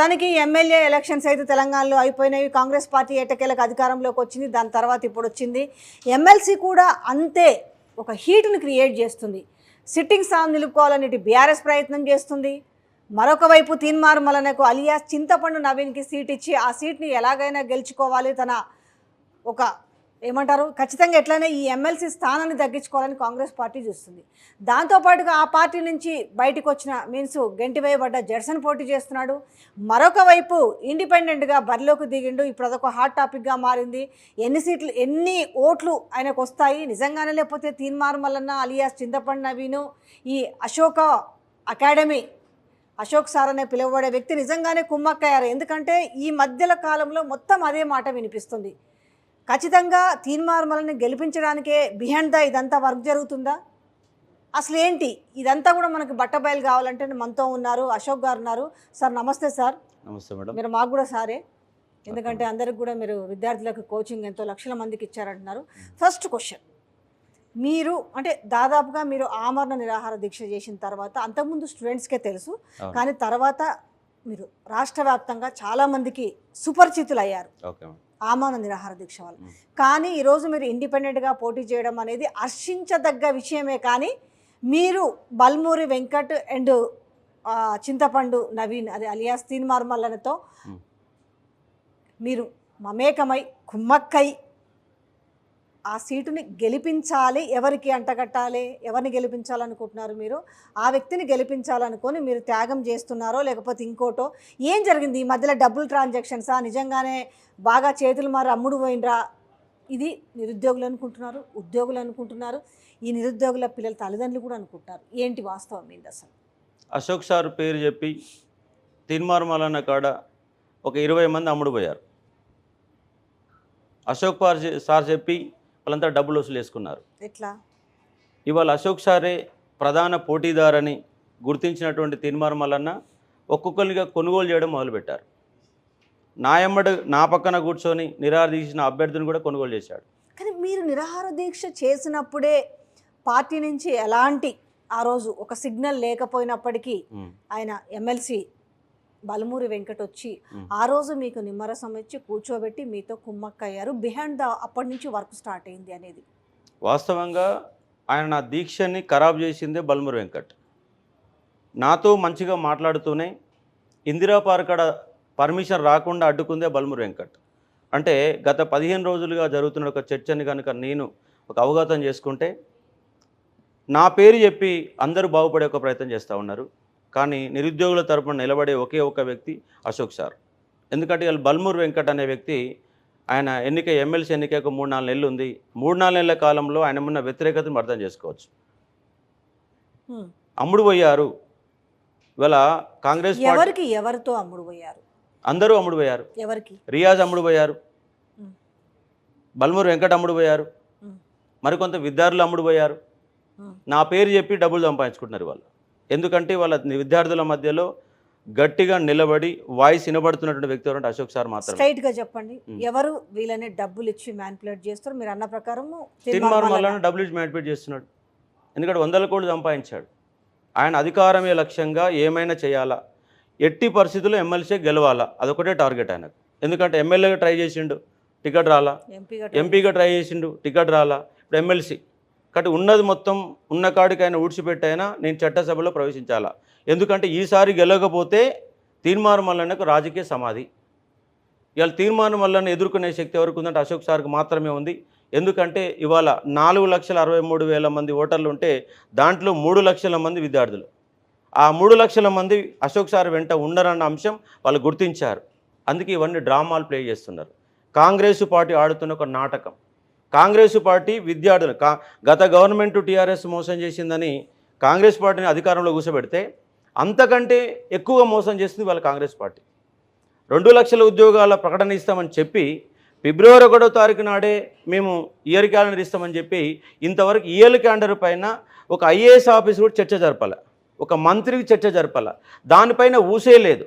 మొత్తానికి MLA elections అయితే తెలంగాణలో అయిపోయినాయి. కాంగ్రెస్ పార్టీ ఏటకేలకు అధికారంలోకి వచ్చింది. దాని తర్వాత ఇప్పుడు వచ్చింది. ఎమ్మెల్సీ కూడా అంతే ఒక హీట్ను క్రియేట్ చేస్తుంది. సిట్టింగ్ స్థానం నిలుపుకోవాలని బీఆర్ఎస్ ప్రయత్నం చేస్తుంది. మరొక వైపు తీన్మార్ మలనకు అలియాస్ చింతపండు నవీన్కి సీట్ ఇచ్చి ఆ సీట్ని ఎలాగైనా గెలుచుకోవాలి తన ఒక ఏమంటారు? ఖచ్చితంగా ఎట్లనే ఈ ఎమ్మెల్సీ స్థానాన్ని తగ్గించుకోవాలని కాంగ్రెస్ పార్టీ చూస్తుంది. దాంతోపాటుగా ఆ పార్టీ నుంచి బయటకు వచ్చిన మీన్స్ గెంటి వేయబడ్డ జడ్సన్ పోటీ చేస్తున్నాడు. మరొక వైపు ఇండిపెండెంట్గా బరిలోకి దిగిండు. ఇప్పుడు అదొక హాట్ టాపిక్గా మారింది. ఎన్ని సీట్లు ఎన్ని ఓట్లు ఆయనకు వస్తాయి? నిజంగానే లేకపోతే తీన్మార్ మల్లన్న అలియాస్ చింతపండు నవీను ఈ అశోక అకాడమీ అశోక్ సార్ అనే పిలువబడే వ్యక్తి నిజంగానే కుమ్మక్కయ్యారు. ఎందుకంటే ఈ మధ్యల కాలంలో మొత్తం అదే మాట వినిపిస్తుంది. ఖచ్చితంగా తీన్మార్మలని గెలిపించడానికే బిహైండ్ ద ఇదంతా వర్క్ జరుగుతుందా? అసలు ఏంటి? ఇదంతా కూడా మనకి బట్టబయలు కావాలంటే మనతో ఉన్నారు అశోక్ గారు ఉన్నారు. సార్ నమస్తే సార్. నమస్తే మేడం. మీరు మాకు కూడా సారే. ఎందుకంటే అందరికి కూడా మీరు విద్యార్థులకు కోచింగ్ ఎంతో లక్షల మందికి ఇచ్చారంటున్నారు. ఫస్ట్ క్వశ్చన్ మీరు అంటే దాదాపుగా మీరు ఆమరణ నిరాహార దీక్ష చేసిన తర్వాత అంతకుముందు స్టూడెంట్స్కే తెలుసు. కానీ తర్వాత మీరు రాష్ట్ర వ్యాప్తంగా చాలామందికి సుపరిచితులు అయ్యారు ఓకే ఆమరణ నిరాహార దీక్ష మ్మ్. కానీ ఈరోజు మీరు ఇండిపెండెంట్గా పోటీ చేయడం అనేది హర్షించదగ్గ విషయమే కానీ మీరు బల్మూరి వెంకట్ అండ్ చింతపండు నవీన్ అది అలియాస్ తీన్మార్మల్లతో మ్మ్. మీరు మమేకమై కుమ్మక్కై ఆ సీటుని గెలిపించాలి ఎవరికి అంటగట్టాలి ఎవరిని గెలిపించాలనుకుంటున్నారు మీరు? ఆ వ్యక్తిని గెలిపించాలనుకొని మీరు త్యాగం చేస్తున్నారో లేకపోతే ఇంకోటో? ఏం జరిగింది ఈ మధ్యలో డబ్బులు ట్రాన్సాక్షన్సా? నిజంగానే బాగా చేతులు మారి అమ్ముడు పోయినరా ఇది నిరుద్యోగులు అనుకుంటున్నారు ఉద్యోగులు అనుకుంటున్నారు ఈ నిరుద్యోగుల పిల్లల తల్లిదండ్రులు కూడా అనుకుంటారు ఏంటి వాస్తవం ఏంటి అసలు? అశోక్ సార్ పేరు చెప్పి తిన్మార్మలన్న కాడ ఒక ఇరవై మంది అమ్ముడు పోయారు. అశోక్ సార్ చెప్పి వాళ్ళంతా డబ్బులు వసూలు చేసుకున్నారు. ఎట్లా? ఇవాళ అశోక్ సారే ప్రధాన పోటీదారని గుర్తించినటువంటి తిన్మార్మలన్న ఒక్కొక్కరిగా కొనుగోలు చేయడం మొదలుపెట్టారు. నా ఎమ్మడు నా పక్కన కూర్చొని నిరాదీసిన అభ్యర్థిని కూడా కొనుగోలు చేశాడు. కానీ మీరు నిరాహార దీక్ష చేసినప్పుడే పార్టీ నుంచి ఎలాంటి ఆ రోజు ఒక సిగ్నల్ లేకపోయినప్పటికీ ఆయన ఎమ్మెల్సీ బలమూరి వెంకట్ వచ్చి. ఆ రోజు మీకు నిమ్మరసం ఇచ్చి కూర్చోబెట్టి మీతో కుమ్మక్కయ్యారు. బిహైండ్ ద అప్పటి నుంచి వర్క్ స్టార్ట్ అయింది అనేది. వాస్తవంగా ఆయన నా దీక్షని ఖరాబ్ చేసిందే బల్మురు వెంకట్. నాతో మంచిగా మాట్లాడుతూనే ఇందిరా పార్కడ పర్మిషన్ రాకుండా అడ్డుకుందే బల్మురు వెంకట్. అంటే గత పదిహేను రోజులుగా జరుగుతున్న ఒక చర్చని కనుక నేను ఒక అవగతం చేసుకుంటే నా పేరు చెప్పి అందరూ బాగుపడే ఒక ప్రయత్నం చేస్తూ ఉన్నారు. కానీ నిరుద్యోగుల తరపున నిలబడే ఒకే ఒక వ్యక్తి అశోక్ సార్. ఎందుకంటే ఇవాళ బల్మూర్ వెంకట్ అనే వ్యక్తి ఆయన ఎన్నిక ఎమ్మెల్సీ ఎన్నిక ఒక మూడు నాలుగు నెలలు ఉంది. మూడు నాలుగు నెలల కాలంలో ఆయన ఉన్న వ్యతిరేకతను అర్థం చేసుకోవచ్చు. మ్మ్. అమ్ముడు పోయారు. ఇవాళ కాంగ్రెస్ ఎవరికి? ఎవరితో అమ్ముడు పోయారు? అందరూ అమ్ముడు పోయారు. ఎవరికి? రియాజ్ అమ్ముడు పోయారు. బల్మూరు వెంకట అమ్ముడు పోయారు. మరికొంత విద్యార్థులు అమ్ముడు పోయారు. నా పేరు చెప్పి డబ్బులు సంపాదించుకుంటున్నారు వాళ్ళు. ఎందుకంటే వాళ్ళ విద్యార్థుల మధ్యలో గట్టిగా నిలబడి వాయిస్ వినబడుతున్నటువంటి వ్యక్తి ఎవరంటే అశోక్ సార్ మాత్రమే. స్ట్రైట్గా చెప్పండి. ఎవరు వీళ్ళని డబ్బులు ఇచ్చి మ్యానిపులేట్ చేస్తారు? మీరు అన్న ప్రకారం తిన్మార్ మల్లన్న డబ్బులు ఇచ్చి మ్యానిపేట్ చేస్తున్నాడు. ఎందుకంటే వందల కోట్లు సంపాదించాడు. ఆయన అధికారమే లక్ష్యంగా ఏమైనా చేయాలా? ఎట్టి పరిస్థితుల్లో ఎమ్మెల్సీ గెలవాలా? అదొకటే టార్గెట్ ఆయనకు. ఎందుకంటే ఎమ్మెల్యేగా ట్రై చేసిండు టికెట్ రాలా? ఎంపీగా ట్రై చేసిండు టికెట్ రాలా? ఇప్పుడు ఎమ్మెల్సీ కాబట్టి ఉన్నది మొత్తం ఉన్న కాడికి ఆయన ఊడ్చిపెట్టైనా నేను చట్టసభలో ప్రవేశించాలా? ఎందుకంటే ఈసారి గెలవకపోతే తీర్మానం మల్లన్నకు రాజకీయ సమాధి. ఇవాళ తీర్మానం మల్లన్న ఎదుర్కొనే శక్తి ఎవరికి ఉందంటే అశోక్ సార్కి మాత్రమే ఉంది. ఎందుకంటే ఇవాళ నాలుగు లక్షల అరవై మూడు వేల మంది ఓటర్లు ఉంటే దాంట్లో మూడు లక్షల మంది విద్యార్థులు. ఆ మూడు లక్షల మంది అశోక్ సార్ వెంట ఉండరన్న అంశం వాళ్ళు గుర్తించారు. అందుకే ఇవన్నీ డ్రామాలు ప్లే చేస్తున్నారు. కాంగ్రెస్ పార్టీ ఆడుతున్న ఒక నాటకం. కాంగ్రెస్ పార్టీ విద్యార్థులు కా గత గవర్నమెంట్ టీఆర్ఎస్ మోసం చేసిందని కాంగ్రెస్ పార్టీని అధికారంలో కూర్చోబెడితే అంతకంటే ఎక్కువ మోసం చేసింది వాళ్ళ కాంగ్రెస్ పార్టీ. రెండు లక్షల ఉద్యోగాల ప్రకటన ఇస్తామని చెప్పి ఫిబ్రవరి ఒకటో తారీఖు నాడే మేము ఇయర్ క్యాలెండర్ ఇస్తామని చెప్పి ఇంతవరకు ఇయర్ క్యాలెండర్ పైన ఒక ఐఏఎస్ ఆఫీస్ కూడా చర్చ జరపాల. ఒక మంత్రికి చర్చ జరపాల. దానిపైన ఊసే లేదు.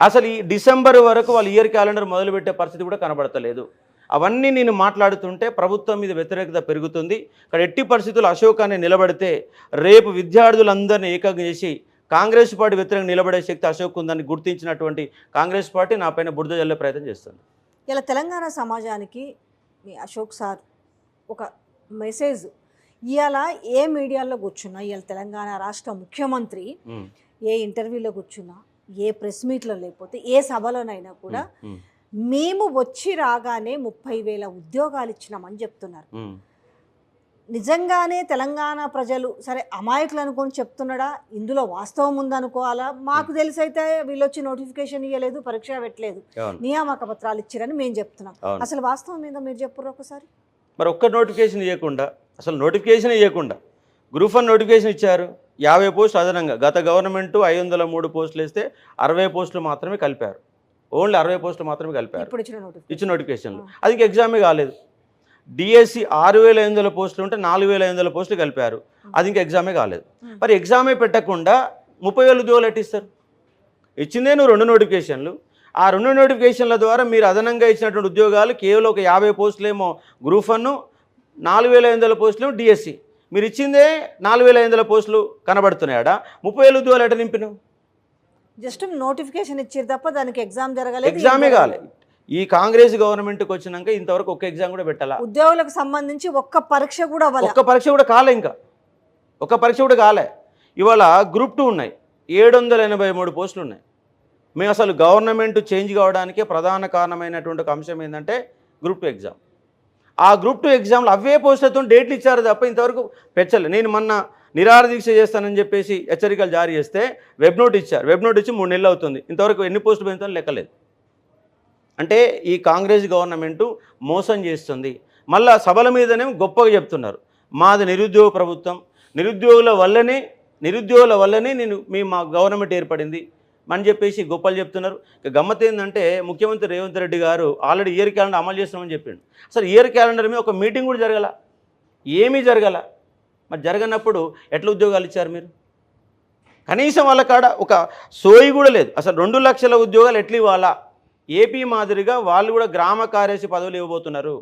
అసలు ఈ డిసెంబర్ వరకు వాళ్ళు ఇయర్ క్యాలెండర్ మొదలుపెట్టే పరిస్థితి కూడా కనబడతలేదు. అవన్నీ నేను మాట్లాడుతుంటే ప్రభుత్వం మీద వ్యతిరేకత పెరుగుతుంది. ఇక్కడ ఎట్టి పరిస్థితులు అశోక్ అని నిలబడితే రేపు విద్యార్థులందరినీ ఏకం చేసి కాంగ్రెస్ పార్టీ వ్యతిరేకంగా నిలబడే శక్తి అశోక్ ఉందని గుర్తించినటువంటి కాంగ్రెస్ పార్టీ నా పైన బురద జల్లే ప్రయత్నం చేస్తుంది. ఇలా తెలంగాణ సమాజానికి మీ అశోక్ సార్ ఒక మెసేజ్. ఇవాళ ఏ మీడియాలో కూర్చున్నా ఇవాళ తెలంగాణ రాష్ట్ర ముఖ్యమంత్రి ఏ ఇంటర్వ్యూలో కూర్చున్నా ఏ ప్రెస్ మీట్లో లేకపోతే ఏ సభలోనైనా కూడా మేము వచ్చి రాగానే ముప్పై వేల ఉద్యోగాలు ఇచ్చినామని చెప్తున్నారు. నిజంగానే తెలంగాణ ప్రజలు సరే అమాయకులు అనుకొని చెప్తున్నాడా? ఇందులో వాస్తవం ఉందనుకోవాలా? మాకు తెలిసి అయితే వీళ్ళు వచ్చి నోటిఫికేషన్ ఇవ్వలేదు పరీక్ష పెట్టలేదు. నియామక పత్రాలు ఇచ్చారని మేము చెప్తున్నాం. అసలు వాస్తవం మీద మీరు చెప్పుర్రు ఒకసారి? మరి ఒక్క నోటిఫికేషన్ ఇవ్వకుండా అసలు నోటిఫికేషన్ ఇవ్వకుండా గ్రూప్ వన్ నోటిఫికేషన్ ఇచ్చారు. యాభై పోస్టులు అదనంగా గత గవర్నమెంట్ ఐదు వందల మూడు పోస్టులు వేస్తే అరవై పోస్టులు మాత్రమే కలిపారు. ఓన్లీ అరవై పోస్టులు మాత్రమే కలిపారు. ఇచ్చిన నోటిఫికేషన్ ఇచ్చిన నోటిఫికేషన్లు అది ఎగ్జామే కాలేదు. డిఎస్సి ఆరు వేల ఐదు వందల పోస్టులు ఉంటే నాలుగు వేల ఐదు వందల పోస్టులు కలిపారు. అది ఇంకా ఎగ్జామే కాలేదు. మరి ఎగ్జామే పెట్టకుండా ముప్పై వేలు ఉద్యోగాలు ఎట్టిస్తారు? ఇచ్చిందే నువ్వు రెండు నోటిఫికేషన్లు ఆ రెండు నోటిఫికేషన్ల ద్వారా మీరు అదనంగా ఇచ్చినటువంటి ఉద్యోగాలు కేవలం ఒక యాభై పోస్టులేమో గ్రూప్ వన్ నాలుగు వేల ఐదు వందల పోస్టులు డిఎస్సి మీరు ఇచ్చిందే నాలుగు వేల ఐదు వందల పోస్టులు కనబడుతున్నాయా? ముప్పై వేలు ఉద్యోగాలు ఎట్ట నింపినావు? జస్ట్ నోటిఫికేషన్ ఇచ్చారు తప్ప దానికి ఎగ్జామ్ జరగలేదు ఎగ్జామే కాలేదు ఈ కాంగ్రెస్ గవర్నమెంట్కి వచ్చినాక ఇంతవరకు ఒక ఎగ్జామ్ కూడా పెట్టాలా? ఉద్యోగులకు సంబంధించి ఒక్క పరీక్ష కూడా అవ్వాలి. ఒక్క పరీక్ష కూడా కాలే ఇంకా. ఒక్క పరీక్ష కూడా కాలే. ఇవాళ గ్రూప్ టూ ఉన్నాయి. ఏడు వందల ఎనభై మూడు పోస్టులు ఉన్నాయి. మేము అసలు గవర్నమెంట్ చేంజ్ కావడానికే ప్రధాన కారణమైనటువంటి ఒక అంశం ఏంటంటే గ్రూప్ టూ ఎగ్జామ్. ఆ గ్రూప్ టూ ఎగ్జామ్లో అవే పోస్టులతో డేట్లు ఇచ్చారు తప్ప ఇంతవరకు పెంచలే. నేను మొన్న నిరాహార దీక్ష చేస్తానని చెప్పేసి హెచ్చరికలు జారీ చేస్తే వెబ్ నోట్ ఇచ్చారు. వెబ్ నోట్ ఇచ్చి మూడు నెలలు అవుతుంది. ఇంతవరకు ఎన్ని పోస్టులు పెంచుతానో లెక్కలేదు. అంటే ఈ కాంగ్రెస్ గవర్నమెంటు మోసం చేస్తుంది. మళ్ళా సభల మీదనే గొప్పగా చెప్తున్నారు. మాది నిరుద్యోగ ప్రభుత్వం. నిరుద్యోగుల వల్లనే నిరుద్యోగుల వల్లనే నేను మీ మా గవర్నమెంట్ ఏర్పడింది అని చెప్పేసి గొప్పలు చెప్తున్నారు. ఇక గమ్మత్ ఏంటంటే ముఖ్యమంత్రి రేవంత్ రెడ్డి గారు ఆల్రెడీ ఇయర్ క్యాలెండర్ అమలు చేస్తామని చెప్పిండు. అసలు ఇయర్ క్యాలెండర్ మీద ఒక మీటింగ్ కూడా జరగల. ఏమీ జరగల. మరి జరగనప్పుడు ఎట్లా ఉద్యోగాలు ఇచ్చారు మీరు? కనీసం వాళ్ళ కాడ ఒక సోయి కూడా లేదు. అసలు రెండు లక్షల ఉద్యోగాలు ఎట్లా ఇవ్వాలా? ఏపీ మాదిరిగా వాళ్ళు కూడా గ్రామ కార్యదర్శి పదవులు ఇవ్వబోతున్నారు.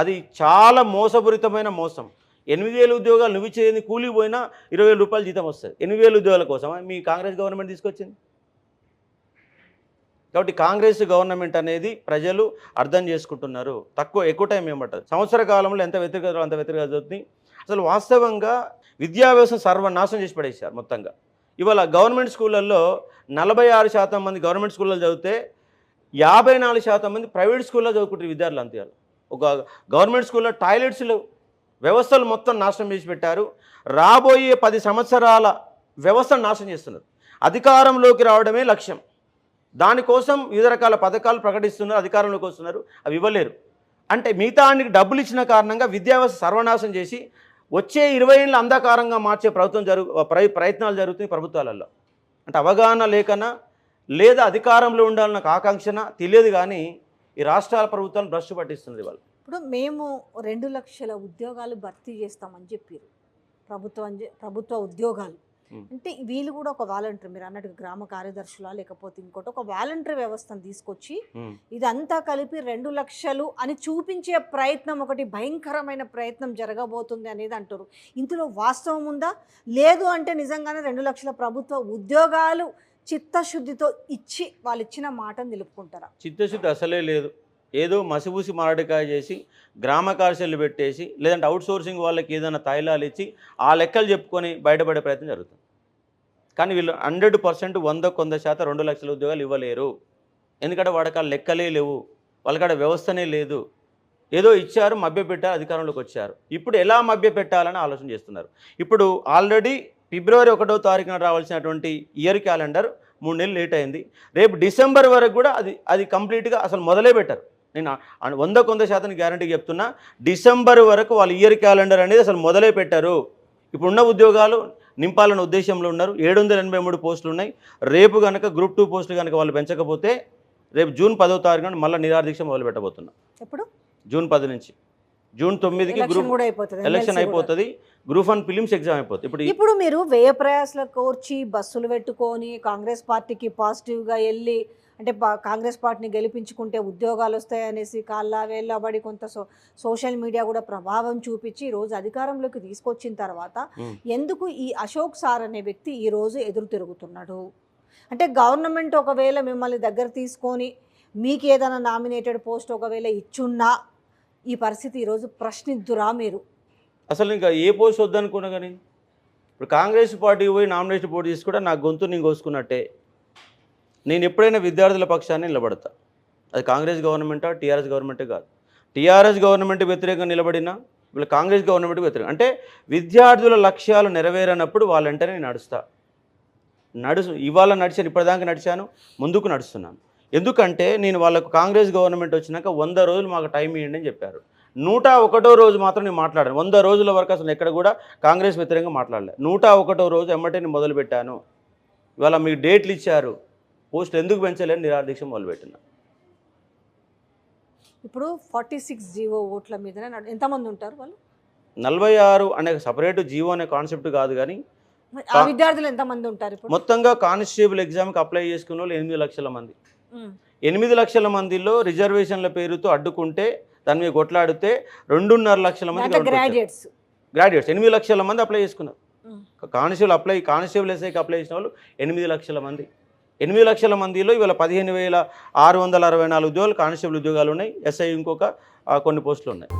అది చాలా మోసపూరితమైన మోసం. ఎనిమిది వేల ఉద్యోగాలు నువ్వు ఇచ్చేది కూలికి పోయినా ఇరవై వేల రూపాయలు జీతం వస్తుంది. ఎనిమిది వేల ఉద్యోగాల కోసం మీ కాంగ్రెస్ గవర్నమెంట్ తీసుకొచ్చింది? కాబట్టి కాంగ్రెస్ గవర్నమెంట్ అనేది ప్రజలు అర్థం చేసుకుంటున్నారు. తక్కువ ఎక్కువ టైం ఏమంటారు సంవత్సర కాలంలో ఎంత వ్యతిరేకత అంత వ్యతిరేకత జరుగుతుంది అసలు వాస్తవంగా విద్యా వ్యవస్థను సర్వనాశనం చేసి పడేసారు మొత్తంగా. ఇవాళ గవర్నమెంట్ స్కూళ్ళల్లో నలభై ఆరు శాతం మంది గవర్నమెంట్ స్కూల్లో చదివితే యాభై నాలుగు శాతం మంది ప్రైవేట్ స్కూల్లో చదువుకుంటారు విద్యార్థులు అంతే ఒక గవర్నమెంట్ స్కూల్లో టాయిలెట్స్ లేవు. వ్యవస్థలు మొత్తం నాశనం చేసి పెట్టారు. రాబోయే పది సంవత్సరాల వ్యవస్థను నాశనం చేస్తున్నారు. అధికారంలోకి రావడమే లక్ష్యం. దానికోసం వివిధ రకాల పథకాలు ప్రకటిస్తున్నారు అధికారంలోకి వస్తున్నారు అవి ఇవ్వలేరు. అంటే మిగతా డబ్బులు ఇచ్చిన కారణంగా విద్యావ్యవస్థ సర్వనాశం చేసి వచ్చే ఇరవై ఏళ్ళు అంధకారంగా మార్చే ప్రభుత్వం జరుగు ప్రయత్నాలు జరుగుతున్నాయి ప్రభుత్వాలలో. అంటే అవగాహన లేకనా లేదా అధికారంలో ఉండాలన్న ఆకాంక్షన తెలియదు కానీ ఈ రాష్ట్రాల ప్రభుత్వాన్ని భ్రష్టు పట్టిస్తుంది వాళ్ళు. ఇప్పుడు మేము రెండు లక్షల ఉద్యోగాలు భర్తీ చేస్తామని చెప్పారు ప్రభుత్వం ప్రభుత్వ ఉద్యోగాలు. అంటే వీళ్ళు కూడా ఒక వాలంటీర్ మీరు అన్నట్టు గ్రామ కార్యదర్శులా లేకపోతే ఇంకోటి ఒక వాలంటీర్ వ్యవస్థను తీసుకొచ్చి. ఇదంతా కలిపి రెండు లక్షలు అని చూపించే ప్రయత్నం ఒకటి భయంకరమైన ప్రయత్నం జరగబోతుంది అనేది అంటారు. ఇందులో వాస్తవం ఉందా? లేదు అంటే నిజంగానే రెండు లక్షల ప్రభుత్వ ఉద్యోగాలు చిత్తశుద్ధితో ఇచ్చి వాళ్ళు ఇచ్చిన మాటను నిలుపుకుంటారా? చిత్తశుద్ధి అసలే లేదు. ఏదో మసిబూసి మారడికాయ చేసి గ్రామ కార్యాలయాలు పెట్టేసి లేదంటే అవుట్ సోర్సింగ్ వాళ్ళకి ఏదైనా తైలాలు ఇచ్చి ఆ లెక్కలు చెప్పుకొని బయటపడే ప్రయత్నం జరుగుతుంది. కానీ వీళ్ళు హండ్రెడ్ పర్సెంట్ వంద కొంద శాతం రెండు లక్షల ఉద్యోగాలు ఇవ్వలేరు. ఎందుకంటే వాడకాల లెక్కలే లేవు. వాళ్ళకాడ వ్యవస్థనే లేదు. ఏదో ఇచ్చారు మభ్యపెట్టారు అధికారంలోకి వచ్చారు. ఇప్పుడు ఎలా మభ్యపెట్టాలని ఆలోచన చేస్తున్నారు? ఇప్పుడు ఆల్రెడీ ఫిబ్రవరి ఒకటో తారీఖున రావాల్సినటువంటి ఇయర్ క్యాలెండర్ మూడు నెలలు లేట్ అయింది. రేపు డిసెంబర్ వరకు కూడా అది అది కంప్లీట్గా అసలు మొదలే పెట్టారు. నేను ఆ- వంద శాతం గ్యారంటీ చెప్తున్నా డిసెంబర్ వరకు వాళ్ళు ఇయర్ క్యాలెండర్ అనేది అసలు మొదలే పెట్టారు. ఇప్పుడున్న ఉద్యోగాలు నింపాలన్న ఉద్దేశంలో ఉన్నారు. ఏడు వందల ఎనభై మూడు పోస్టులు ఉన్నాయి రేపు కనుక గ్రూప్ టూ పోస్టులు కనుక వాళ్ళు పెంచకపోతే రేపు జూన్ పదో తారీఖున మళ్ళీ నిరాదీక్ష మొదలు పెట్టబోతున్నాం. ఎప్పుడు? జూన్ పది నుంచి. జూన్ తొమ్మిదికి గ్రూప్ ఎలక్షన్. అయిపోతుంది. గ్రూప్ వన్ ఫిలిమ్స్ ఎగ్జామ్ అయిపోతుంది. ఇప్పుడు ఇప్పుడు మీరు వ్యయ ప్రయాసాలు కోర్చి బస్సులు పెట్టుకొని కాంగ్రెస్ పార్టీకి పాజిటివ్గా వెళ్ళి అంటే కాంగ్రెస్ పార్టీని గెలిపించుకుంటే ఉద్యోగాలు వస్తాయనేసి కాళ్ళ వేళ్ళబడి కొంత సో సోషల్ మీడియా కూడా ప్రభావం చూపించి ఈ రోజు అధికారంలోకి తీసుకొచ్చిన తర్వాత. ఎందుకు ఈ అశోక్ సార్ అనే వ్యక్తి ఈ రోజు ఎదురు తిరుగుతున్నాడు? అంటే గవర్నమెంట్ ఒకవేళ మిమ్మల్ని దగ్గర తీసుకొని మీకు ఏదైనా నామినేటెడ్ పోస్ట్ ఒకవేళ ఇచ్చున్నా ఈ పరిస్థితి ఈరోజు ప్రశ్నిద్దురా మీరు? అసలు ఇంకా ఏ పోస్ట్ వద్దనుకున్నా కానీ ఇప్పుడు కాంగ్రెస్ పార్టీ పోయి నామినేషన్ పోటీ చేసి కూడా నా గొంతు నేను కోసుకున్నట్టే. నేను ఎప్పుడైనా విద్యార్థుల పక్షాన్ని నిలబడతా. అది కాంగ్రెస్ గవర్నమెంటా టీఆర్ఎస్ గవర్నమెంటే కాదు. టీఆర్ఎస్ గవర్నమెంట్ వ్యతిరేకంగా నిలబడినా వీళ్ళు కాంగ్రెస్ గవర్నమెంట్ వ్యతిరేకం అంటే విద్యార్థుల లక్ష్యాలు నెరవేరనప్పుడు వాళ్ళ వెంటనే నేను నడుస్తా. నడుసు ఇవాళ నడిచాను ఇప్పటిదాకా నడిచాను ముందుకు నడుస్తున్నాను. ఎందుకంటే నేను వాళ్ళకు కాంగ్రెస్ గవర్నమెంట్ వచ్చినాక వంద రోజులు మాకు టైం ఇవ్వండి అని చెప్పారు. నూట ఒకటో రోజు మాత్రం నేను మాట్లాడాను. వంద రోజుల వరకు అసలు ఎక్కడ కూడా కాంగ్రెస్ వ్యతిరేకంగా మాట్లాడలేదు నూట ఒకటో రోజు ఎమ్మటే నేను మొదలుపెట్టాను. ఇవాళ మీకు డేట్లు ఇచ్చారు. పోస్ట్ ఎందుకు పెంచలేని నిరాదీక్ష మొదలుపెట్టిన ఇప్పుడు ఫార్టీ సిక్స్ జీవో ఓట్ల మీదనే నడు- ఎంతమంది ఉంటారు వాళ్ళు? నలభై ఆరు అనే సపరేట్ జీవో అనే కాన్సెప్ట్ కాదు కానీ విద్యార్థులు ఎంతమంది ఉంటారు మొత్తంగా కానిస్టేబుల్ ఎగ్జామ్కి అప్లై చేసుకున్న వాళ్ళు ఎనిమిది లక్షల మంది. ఎనిమిది లక్షల మందిలో రిజర్వేషన్ల పేరుతో అడ్డుకుంటే దాని మీద కొట్లాడితే రెండున్నర లక్షల మంది గ్రాడ్యుయేట్స్. గ్రాడ్యుయేట్స్. ఎనిమిది లక్షల మంది అప్లై చేసుకున్నారు. కానిస్టేబుల్ అప్లై కానిస్టేబుల్ ఎస్ఐకి అప్లై చేసిన వాళ్ళు ఎనిమిది లక్షల మంది. ఎనిమిది లక్షల మందిలో ఇవాళ పదిహేను వేల ఆరు వందల అరవై నాలుగు ఉద్యోగాలు కానిస్టేబుల్ ఉద్యోగాలు ఉన్నాయి. ఎస్ఐ ఇంకొక కొన్ని పోస్టులు ఉన్నాయి.